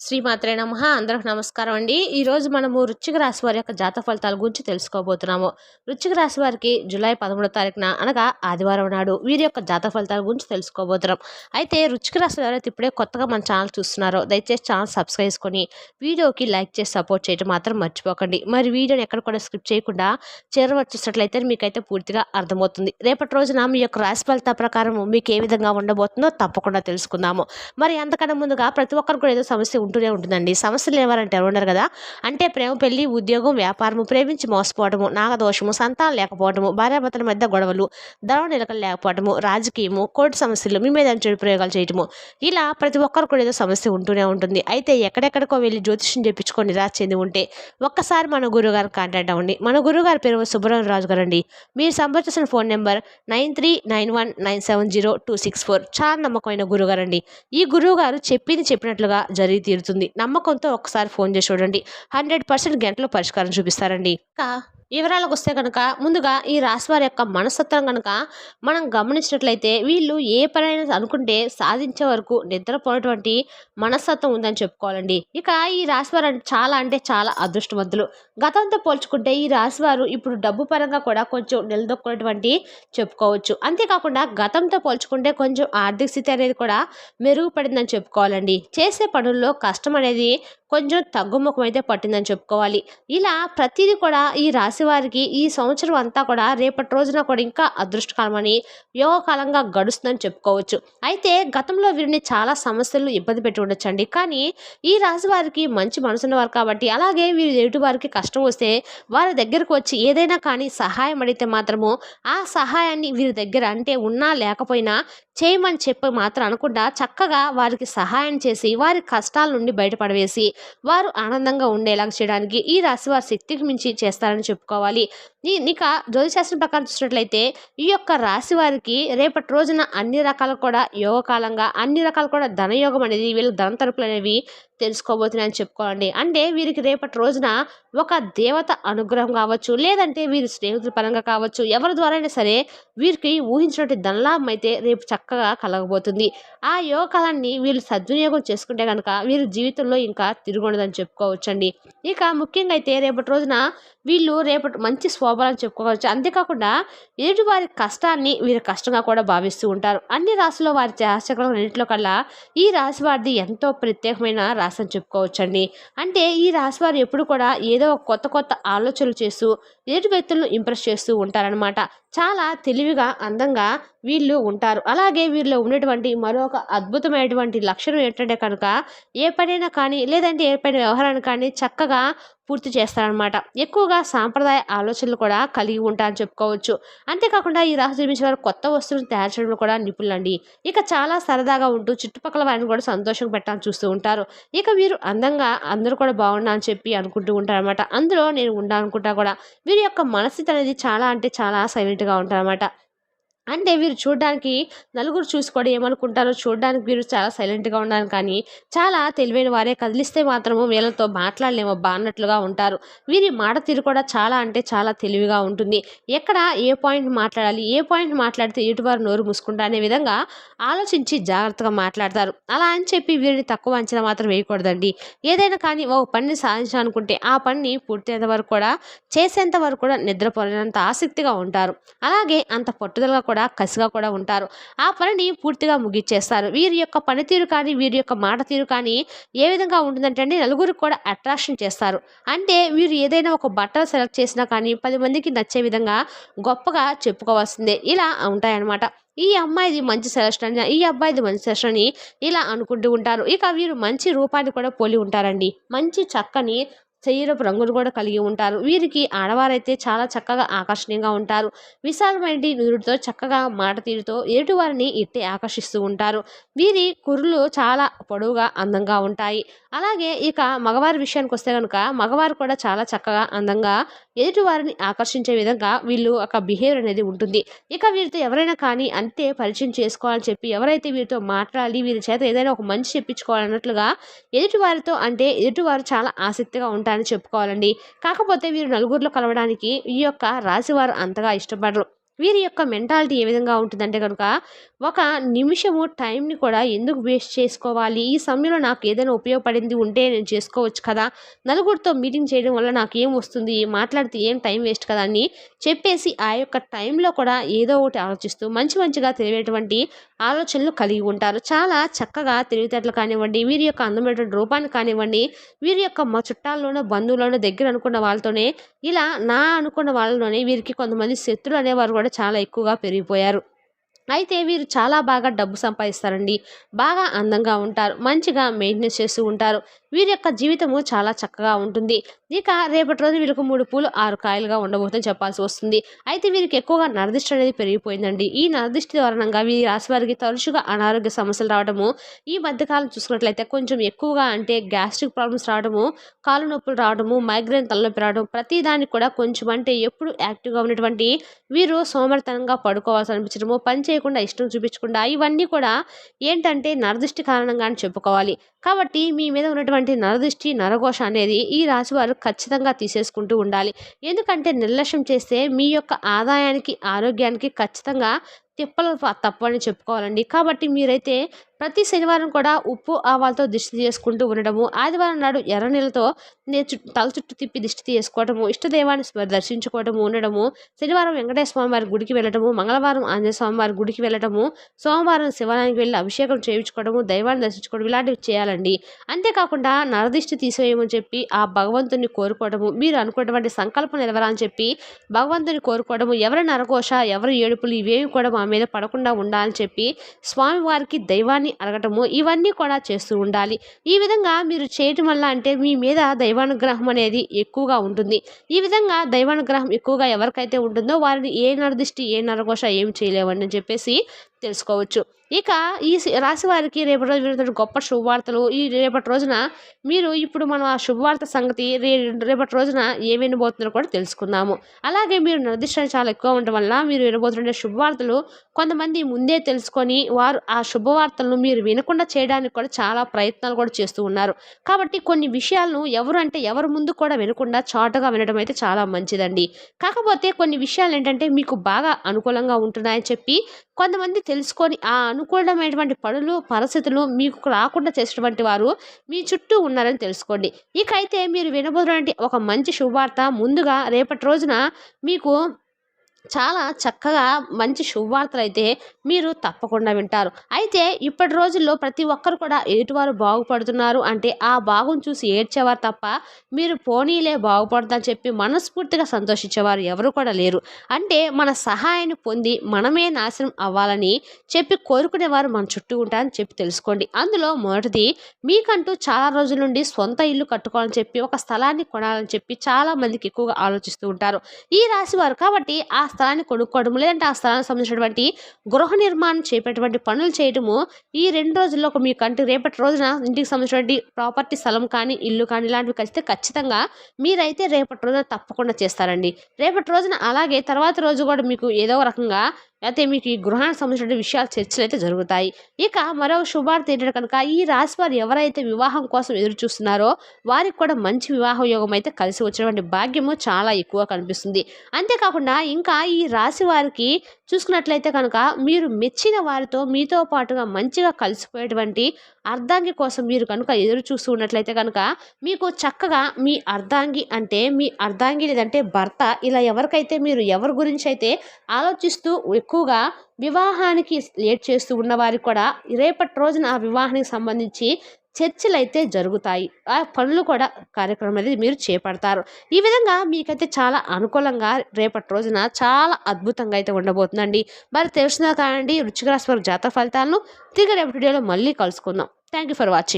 శ్రీమాత్రే నమ. అందరికి నమస్కారం అండి. ఈరోజు మనము వృచ్చిక రాశి వారి యొక్క జాత ఫలితాల గురించి తెలుసుకోబోతున్నాము. వృచ్చిక రాశి వారికి జూలై పదమూడో తారీఖున అనగా ఆదివారం నాడు వీరి యొక్క జాత ఫలితాల గురించి తెలుసుకోబోతున్నాం. అయితే వృచ్చిక రాశి ఎవరైతే ఇప్పుడే కొత్తగా మన ఛానల్ చూస్తున్నారో దయచేసి ఛానల్ సబ్స్క్రైబ్ చేసుకొని వీడియోకి లైక్ చేసి సపోర్ట్ చేయడం మాత్రం మర్చిపోకండి. మరి వీడియోని ఎక్కడ కూడా స్కిప్ చేయకుండా చేర వచ్చేసినట్లయితే మీకైతే పూర్తిగా అర్థమవుతుంది. రేపటి రోజున మీ యొక్క రాశి ఫలితాల ప్రకారం మీకు ఏ విధంగా ఉండబోతుందో తప్పకుండా తెలుసుకుందాము. మరి అంతకన్నా ముందుగా ప్రతి ఒక్కరు కూడా ఏదో సమస్య ఉంటూనే ఉంటుందండి. సమస్యలు ఏవారంటే ఎవరు కదా? అంటే ప్రేమ పెళ్ళి ఉద్యోగం వ్యాపారము ప్రేమించి మోసపోవడము నాగదోషము సంతానం లేకపోవడము భార్యాభర్తల మధ్య గొడవలు ధర్మ నిలకలు లేకపోవడము రాజకీయము కోర్టు సమస్యలు మీ మీద చెడు ప్రయోగాలు చేయటము. ఇలా ప్రతి ఒక్కరు కూడా ఏదో సమస్య ఉంటూనే ఉంటుంది. అయితే ఎక్కడెక్కడికో వెళ్ళి జ్యోతిష్యం చెప్పించుకొని నిరాశ చెంది ఉంటే ఒక్కసారి మన గురుగారు కాంటాక్ట్ అవ్వండి. మన గురుగారి పేరు సుబ్రహ్మణ్య రాజు గారు అండి మీరు సంప్రదించిన phone number nine three nine one nine seven zero two six four. చాలా నమ్మకమైన గురుగారు అండి ఈ గురువు గారు చెప్పింది చెప్పినట్లుగా జరిగి తీరుతుంది. నమ్మకంతో ఒకసారి ఫోన్ చేసి చూడండి. హండ్రెడ్ పర్సెంట్ గంటలో పరిష్కారం చూపిస్తారండి. ఇంకా వివరాలకు వస్తే కనుక ముందుగా ఈ రాశి వారి యొక్క మనస్తత్వం కనుక మనం గమనించినట్లయితే వీళ్ళు ఏ పనైనా అనుకుంటే సాధించే వరకు నిద్రపోయినటువంటి మనస్తత్వం ఉందని చెప్పుకోవాలండి. ఇక ఈ రాశి వారు అంటే చాలా అంటే చాలా అదృష్టవంతులు. గతంతో పోల్చుకుంటే ఈ రాశి వారు ఇప్పుడు డబ్బు పరంగా కూడా కొంచెం నిలదొక్కున్నటువంటి చెప్పుకోవచ్చు. అంతేకాకుండా గతంతో పోల్చుకుంటే కొంచెం ఆర్థిక స్థితి అనేది కూడా మెరుగుపడిందని చెప్పుకోవాలండి. చేసే పనుల్లో కష్టం అనేది కొంచెం తగ్గుముఖం అయితే పట్టిందని చెప్పుకోవాలి. ఇలా ప్రతిదీ కూడా ఈ రాశి వారికి ఈ సంవత్సరం అంతా కూడా రేపటి రోజున కూడా ఇంకా అదృష్టకరమని యోగకాలంగా గడుస్తుందని చెప్పుకోవచ్చు. అయితే గతంలో వీరిని చాలా సమస్యలు ఇబ్బంది పెట్టి ఉండొచ్చండి. కానీ ఈ రాశి వారికి మంచి మనసున్నవారు కాబట్టి అలాగే వీరు ఎదుటి వారికి కష్టం వస్తే వారి దగ్గరకు వచ్చి ఏదైనా కానీ సహాయం అడిగితే మాత్రము ఆ సహాయాన్ని వీరి దగ్గర అంటే ఉన్నా లేకపోయినా చేయమని చెప్పి మాత్రం అనుకుండా చక్కగా వారికి సహాయం చేసి వారి కష్టాల నుండి బయటపడవేసి వారు ఆనందంగా ఉండేలాగా చేయడానికి ఈ రాశి వారి శక్తికి మించి చేస్తారని చెప్పుకోవాలి. ఇక జ్యోతిశాస్త్రం ప్రకారం చూసినట్లయితే ఈ యొక్క రాశి వారికి రేపటి రోజున అన్ని రకాలు కూడా యోగకాలంగా అన్ని రకాలు కూడా ధనయోగం అనేది వీళ్ళ ధన తరుపులు అనేవి తెలుసుకోబోతున్నాయని చెప్పుకోండి. అంటే వీరికి రేపటి రోజున ఒక దేవత అనుగ్రహం కావచ్చు లేదంటే వీరి స్నేహితుల పరంగా కావచ్చు ఎవరి ద్వారా అయినా సరే వీరికి ఊహించినటువంటి ధనలాభం అయితే రేపు చక్కగా కలగబోతుంది. ఆ యోగకాలాన్ని వీళ్ళు సద్వినియోగం చేసుకుంటే కనుక వీరి జీవితంలో ఇంకా తిరుగుండదని చెప్పుకోవచ్చండి. ఇక ముఖ్యంగా అయితే రేపటి రోజున వీళ్ళు రేపటి మంచి స్వభావాలను చెప్పుకోవచ్చు. అంతేకాకుండా ఎదుటి వారి కష్టాన్ని వీరి కష్టంగా కూడా భావిస్తూ ఉంటారు. అన్ని రాశుల్లో వారి జాతకం రెండింటిలో కల్లా ఈ రాశి వారిది ఎంతో ప్రత్యేకమైన రాశి అని చెప్పుకోవచ్చండి. అంటే ఈ రాశి వారు ఎప్పుడు కూడా ఏదో ఒక కొత్త కొత్త ఆలోచనలు చేస్తూ ఎదుటి వ్యక్తులను ఇంప్రెస్ చేస్తూ ఉంటారనమాట చాలా తెలివిగా అందంగా వీళ్ళు ఉంటారు. అలాగే వీరిలో ఉన్నటువంటి మరొక అద్భుతమైనటువంటి లక్షణం ఏంటంటే కనుక ఏ పనైనా కానీ లేదంటే ఏ పని వ్యవహారాన్ని కానీ చక్కగా పూర్తి చేస్తారనమాట ఎక్కువగా సాంప్రదాయ ఆలోచనలు కూడా కలిగి ఉంటారని చెప్పుకోవచ్చు. అంతేకాకుండా ఈ రాశి జన్మించిన వారు కొత్త వస్తువులను తయారు చేయడంలో కూడా నిపుణులండి. ఇక చాలా సరదాగా ఉంటూ చుట్టుపక్కల వారిని కూడా సంతోషం పెట్టాలని చూస్తూ ఉంటారు. ఇక వీరు అందంగా అందరూ కూడా బాగున్నా అని చెప్పి అనుకుంటూ ఉంటారు అనమాట అందులో నేను ఉండాలనుకుంటా కూడా వీరి యొక్క మనస్థితి అనేది చాలా అంటే చాలా సైలెంట్గా ఉంటారనమాట అంటే వీరు చూడడానికి నలుగురు చూసి కూడా ఏమనుకుంటారో చూడడానికి వీరు చాలా సైలెంట్గా ఉండాలి కానీ చాలా తెలివైన వారే కదిలిస్తే మాత్రము వీళ్ళతో మాట్లాడలేమబ్బా అన్నట్లుగా ఉంటారు. వీరి మాట తీరు కూడా చాలా అంటే చాలా తెలివిగా ఉంటుంది. ఎక్కడ ఏ పాయింట్ మాట్లాడాలి ఏ పాయింట్ మాట్లాడితే ఎటువారు నోరు మూసుకుంటా అనే విధంగా ఆలోచించి జాగ్రత్తగా మాట్లాడతారు. అలా అని చెప్పి వీరిని తక్కువ అంచనా మాత్రం వేయకూడదండి. ఏదైనా కానీ ఒక పనిని సాధించాలనుకుంటే ఆ పనిని పూర్తయ్యేంత వరకు కూడా చేసేంత వరకు కూడా నిద్రపోలేనంత ఆసక్తిగా ఉంటారు. అలాగే అంత పట్టుదలగా కూడా కసిగా కూడా ఉంటారు. ఆ పనిని పూర్తిగా ముగిచ్చేస్తారు. వీరి యొక్క పనితీరు కానీ వీరి యొక్క మాట తీరు కానీ ఏ విధంగా ఉంటుందంటే అండి నలుగురికి కూడా అట్రాక్షన్ చేస్తారు. అంటే వీరు ఏదైనా ఒక బట్టలు సెలెక్ట్ చేసినా కానీ పది మందికి నచ్చే విధంగా గొప్పగా చెప్పుకోవాల్సిందే. ఇలా ఉంటాయన్నమాట. ఈ అమ్మాయిది మంచి సెలక్షన్ అని ఈ అబ్బాయిది మంచి సెలక్షన్ అని ఇలా అనుకుంటూ ఉంటారు. ఇక వీరు మంచి రూపాన్ని కూడా పోలి ఉంటారండి. మంచి చక్కని శరీరపు రంగును కూడా కలిగి ఉంటారు. వీరికి ఆడవారైతే చాలా చక్కగా ఆకర్షణీయంగా ఉంటారు. విశాలమైన నుదుటితో చక్కగా మాట తీరుతో ఎదుటివారిని ఇట్టే ఆకర్షిస్తూ ఉంటారు. వీరి కుర్రలు చాలా పొడవుగా అందంగా ఉంటాయి. అలాగే ఇక మగవారి విషయానికి వస్తే కనుక మగవారు కూడా చాలా చక్కగా అందంగా ఎదుటివారిని ఆకర్షించే విధంగా వీళ్ళు ఒక బిహేవియర్ అనేది ఉంటుంది. ఇక వీరితో ఎవరైనా కానీ అంతే పరిచయం చేసుకోవాలని చెప్పి ఎవరైతే వీరితో మాట్లాడి వీరి చేత ఏదైనా ఒక మంచి చెప్పించుకోవాలన్నట్లుగా ఎదుటివారితో అంటే ఎదుటివారు చాలా ఆసక్తిగా ఉంటారని చెప్పుకోవాలండి. కాకపోతే వీరు నలుగురిలో కలవడానికి ఈ యొక్క రాశివారు అంతగా ఇష్టపడరు. వీరి యొక్క మెంటాలిటీ ఏ విధంగా ఉంటుందంటే కనుక ఒక నిమిషము టైంని కూడా ఎందుకు వేస్ట్ చేసుకోవాలి? ఈ సమయంలో నాకు ఏదైనా ఉపయోగపడింది ఉంటే నేను చేసుకోవచ్చు కదా? నలుగురితో మీటింగ్ చేయడం వల్ల నాకు ఏం వస్తుంది? మాట్లాడితే ఏం టైం వేస్ట్ కదా? అని చెప్పేసి ఆ యొక్క టైంలో కూడా ఏదో ఒకటి ఆలోచిస్తూ మంచి మంచిగా తెలియటువంటి ఆలోచనలు కలిగి ఉంటారు. చాలా చక్కగా తెలివితేటలు కానివ్వండి వీరి యొక్క అందమైనటువంటి రూపాన్ని కానివ్వండి వీరి యొక్క మా చుట్టాల్లోనూ బంధువులను దగ్గర అనుకున్న వాళ్ళతోనే ఇలా నా అనుకున్న వాళ్ళలోనే వీరికి కొంతమంది శత్రులు అనేవారు కూడా చాలా ఎక్కువగా పెరిగిపోయారు. అయితే వీరు చాలా బాగా డబ్బు సంపాదిస్తారండి. బాగా అందంగా ఉంటారు. మంచిగా మెయింటెనెన్స్ చేస్తూ ఉంటారు. వీరి యొక్క జీవితము చాలా చక్కగా ఉంటుంది. ఇక రేపటి రోజు వీరికి మూడు పూలు ఆరు కాయలుగా ఉండబోతుందని చెప్పాల్సి వస్తుంది. అయితే వీరికి ఎక్కువగా నరదిష్టి అనేది పెరిగిపోయిందండి. ఈ నరదిష్టి కారణంగా వీరి రాశి వారికి తరచుగా అనారోగ్య సమస్యలు రావడము ఈ మధ్యకాలం చూసుకున్నట్లయితే కొంచెం ఎక్కువగా అంటే గ్యాస్ట్రిక్ ప్రాబ్లమ్స్ రావడము కాలు నొప్పులు రావడము మైగ్రేన్ తలనొప్పి రావడం ప్రతి దానికి కూడా కొంచెం అంటే ఎప్పుడు యాక్టివ్గా ఉన్నటువంటి వీరు సోమరితనంగా పడుకోవాల్సి అనిపించడము పని చేయకుండా ఇష్టం చూపించకుండా ఇవన్నీ కూడా ఏంటంటే నరదృష్టి కారణంగా అని చెప్పుకోవాలి. కాబట్టి మీ మీద ఉన్నటువంటి నరదృష్టి నరఘోష అనేది ఈ రాశి వారు ఖచ్చితంగా తీసేసుకుంటూ ఉండాలి. ఎందుకంటే నిర్లక్ష్యం చేస్తే మీ యొక్క ఆదాయానికి ఆరోగ్యానికి ఖచ్చితంగా తిప్పలు తప్పని చెప్పుకోవాలండి. కాబట్టి మీరైతే ప్రతి శనివారం కూడా ఉప్పు ఆవాలతో దిష్టి చేసుకుంటూ ఉండడము ఆదివారం నాడు ఎర్ర నీళ్ళతో తల చుట్టూ తిప్పి దిష్టి చేసుకోవడము ఇష్టదేవాన్ని దర్శించుకోవడము ఉండడము శనివారం వెంకటేశ్వర స్వామి వారి గుడికి వెళ్ళడము మంగళవారం ఆంజనేయ స్వామి వారి గుడికి వెళ్ళడము సోమవారం శివాలయానికి వెళ్ళి అభిషేకం చేయించుకోవడము దైవాన్ని దర్శించుకోవడం ఇలాంటివి చేయాలండి. అంతేకాకుండా నరదిష్టి తీసేయమని చెప్పి ఆ భగవంతుని కోరుకోవడము మీరు అనుకున్నటువంటి సంకల్పం నిలవరాని చెప్పి భగవంతుని కోరుకోవడము ఎవరి నరఘోష ఎవరి ఏడుపులు ఇవేవి కూడా మీద పడకుండా ఉండాలని చెప్పి స్వామివారికి దైవాన్ని అడగటము ఇవన్నీ కూడా చేస్తూ ఉండాలి. ఈ విధంగా మీరు చేయటం వల్ల అంటే మీ మీద దైవానుగ్రహం అనేది ఎక్కువగా ఉంటుంది. ఈ విధంగా దైవానుగ్రహం ఎక్కువగా ఎవరికైతే ఉంటుందో వారిని ఏ నరదిష్టి ఏ నరఘోష ఏం చేయలేవని చెప్పేసి తెలుసుకోవచ్చు. ఇక ఈ రాశి వారికి రేపటి రోజు వినటువంటి గొప్ప శుభవార్తలు ఈ రేపటి రోజున మీరు ఇప్పుడు మనం ఆ శుభవార్త సంగతి రే రేపటి రోజున ఏమి వినబోతున్నారో కూడా తెలుసుకుందాము. అలాగే మీరు నిర్దిష్ట చాలా ఎక్కువ ఉండటం వల్ల మీరు వినబోతున్న శుభవార్తలు కొంతమంది ముందే తెలుసుకొని వారు ఆ శుభవార్తలను మీరు వినకుండా చేయడానికి కూడా చాలా ప్రయత్నాలు కూడా చేస్తూ ఉన్నారు. కాబట్టి కొన్ని విషయాలను ఎవరు అంటే ఎవరు ముందు కూడా వినకుండా చాటుగా వినడం అయితే చాలా మంచిదండి. కాకపోతే కొన్ని విషయాలు ఏంటంటే మీకు బాగా అనుకూలంగా ఉంటున్నాయని చెప్పి కొంతమంది తెలుసుకొని ఆ అనుకూలమైనటువంటి పనులు పరిస్థితులు మీకు రాకుండా చేసినటువంటి వారు మీ చుట్టూ ఉన్నారని తెలుసుకోండి. ఇకైతే మీరు వినబోతున్నటువంటి ఒక మంచి శుభవార్త ముందుగా రేపటి రోజున మీకు చాలా చక్కగా మంచి శుభవార్తలు అయితే మీరు తప్పకుండా వింటారు. అయితే ఇప్పటి రోజుల్లో ప్రతి ఒక్కరు కూడా ఎదుటివారు బాగుపడుతున్నారు అంటే ఆ బాగును చూసి ఏడ్చేవారు తప్ప మీరు పోనీలే బాగుపడదని చెప్పి మనస్ఫూర్తిగా సంతోషించేవారు ఎవరు కూడా లేరు. అంటే మన సహాయాన్ని పొంది మనమే నాశనం అవ్వాలని చెప్పి కోరుకునేవారు మన చుట్టూ ఉంటారని చెప్పి తెలుసుకోండి. అందులో మొదటిది మీకంటూ చాలా రోజుల నుండి సొంత ఇల్లు కట్టుకోవాలని చెప్పి ఒక స్థలాన్ని కొనాలని చెప్పి చాలా మందికి ఎక్కువగా ఆలోచిస్తూ ఉంటారు. ఈ రాశి వారు కాబట్టి ఆ స్థలాన్ని కొనుక్కోవడం లేదంటే ఆ స్థలానికి సంబంధించినటువంటి గృహ నిర్మాణం చేపేటువంటి పనులు చేయడము ఈ రెండు రోజుల్లో ఒక కంటి రేపటి రోజున ఇంటికి సంబంధించినటువంటి ప్రాపర్టీ స్థలం కానీ ఇల్లు కానీ ఇలాంటివి కలిస్తే ఖచ్చితంగా మీరైతే రేపటి రోజున తప్పకుండా చేస్తారండి. రేపటి రోజున అలాగే తర్వాత రోజు కూడా మీకు ఏదో రకంగా అయితే మీకు ఈ గృహానికి సంబంధించిన విషయాలు చర్చలు అయితే జరుగుతాయి. ఇక మరో శుభార్త ఏంటంటే కనుక ఈ రాశి వారు ఎవరైతే వివాహం కోసం ఎదురు చూస్తున్నారో వారికి కూడా మంచి వివాహ యోగం అయితే కలిసి వచ్చినటువంటి భాగ్యము చాలా ఎక్కువ కనిపిస్తుంది. అంతేకాకుండా ఇంకా ఈ రాశి వారికి చూసుకున్నట్లయితే కనుక మీరు మెచ్చిన వారితో మీతో పాటుగా మంచిగా కలిసిపోయేటువంటి అర్ధాంగి కోసం మీరు కనుక ఎదురు చూస్తూ ఉన్నట్లయితే కనుక మీకు చక్కగా మీ అర్ధాంగి అంటే మీ అర్ధాంగి లేదంటే భర్త ఇలా ఎవరికైతే మీరు ఎవరి గురించి అయితే ఆలోచిస్తూ ఎక్కువగా వివాహానికి లేట్ చేస్తూ ఉన్నవారికి కూడా రేపటి రోజున ఆ వివాహానికి సంబంధించి చర్చలు అయితే జరుగుతాయి. ఆ పనులు కూడా కార్యక్రమం అనేది మీరు చేపడతారు. ఈ విధంగా మీకైతే చాలా అనుకూలంగా రేపటి రోజున చాలా అద్భుతంగా అయితే ఉండబోతుందండి. మరి తెలిసిన కానండి రుచికరాశ్వర జాతక ఫలితాలను తిరిగి రేపటి వీడియోలో మళ్ళీ కలుసుకుందాం. Thank you for watching